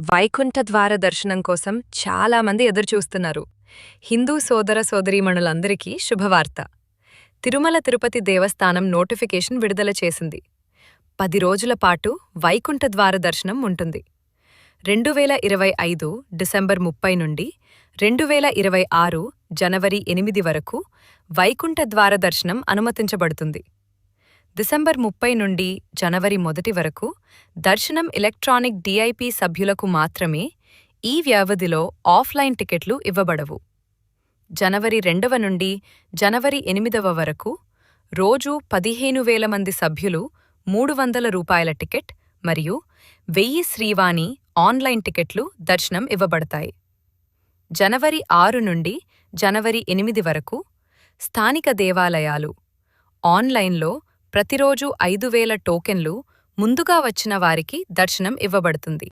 వైకుంఠ ద్వార దర్శనం కోసం చాలామంది ఎదురుచూస్తున్నారు. హిందూ సోదర సోదరీమణులందరికీ శుభవార్త. తిరుమల తిరుపతి దేవస్థానం నోటిఫికేషన్ విడుదల చేసింది. పది రోజుల పాటు వైకుంఠ ద్వార దర్శనం ఉంటుంది. రెండు వేల ఇరవై ఐదు డిసెంబర్ ముప్పై నుండి రెండు వేల ఇరవై ఆరు జనవరి ఎనిమిది వరకు వైకుంఠ ద్వార దర్శనం అనుమతించబడుతుంది. డిసెంబర్ ముప్పై నుండి జనవరి మొదటి వరకు దర్శనం ఎలక్ట్రానిక్ డిఐపి సభ్యులకు మాత్రమే ఈ వ్యవధిలో ఆఫ్లైన్ టికెట్లు ఇవ్వబడవు. జనవరి రెండవ నుండి జనవరి ఎనిమిదవ వరకు రోజూ పదిహేను వేల మంది సభ్యులు మూడు వందల రూపాయల టికెట్ మరియు వెయ్యి శ్రీవాణి ఆన్లైన్ టికెట్లు దర్శనం ఇవ్వబడతాయి. జనవరి ఆరు నుండి జనవరి ఎనిమిది వరకు స్థానిక దేవాలయాలు ఆన్లైన్లో ప్రతిరోజు ఐదు వేల టోకెన్లు ముందుగా వచ్చిన వారికి దర్శనం ఇవ్వబడుతుంది.